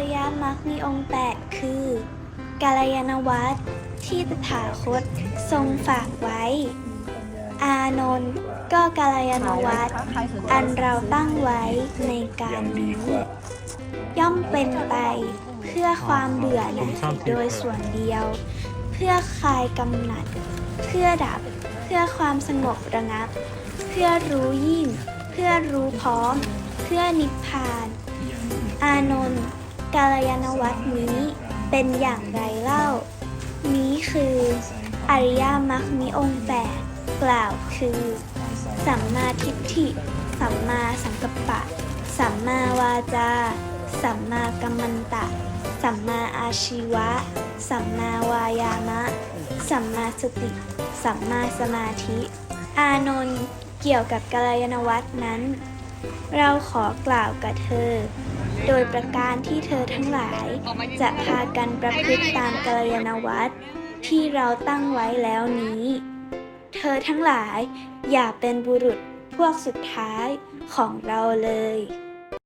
ริยมรรคมีองค์แปดคือกาลยานวัตรที่ตถาคตทรงฝากไว้ อานนท์ก็กาลยานวัตรอันเราตั้งไว้ในการนี้ย่อมเป็นไปเพื่อความเบื่อหน่ายโดยส่วนเดียว เพื่อคลายกำหนัด เพื่อดับ เพื่อความสงบระงับ เพื่อรู้ยิ่ง เพื่อรู้พร้อม เพื่อนิพพาน อานนท์ กาลยานวัตรนี้เป็นอย่างไรเล่า นี้คืออริยมรรคมีองค์แปดกล่าวคือ สัมมาทิฏฐิ สัมมาสังกัปปะ สัมมาวาจา สัมมากัมมันตะ สัมมาอาชีวะ สัมมาวายามะ สัมมาสติ สัมมาสมาธิ อานนท์เกี่ยวกับกัลยาณวัตรนั้น เราขอกล่าวกับเธอ โดยประการที่เธอทั้งหลาย จะพากันประพฤติตามกัลยาณวัตรที่เราตั้งไว้แล้วนี้ เธอทั้งหลายอย่าเป็นบุรุษพวกสุดท้ายของเราเลย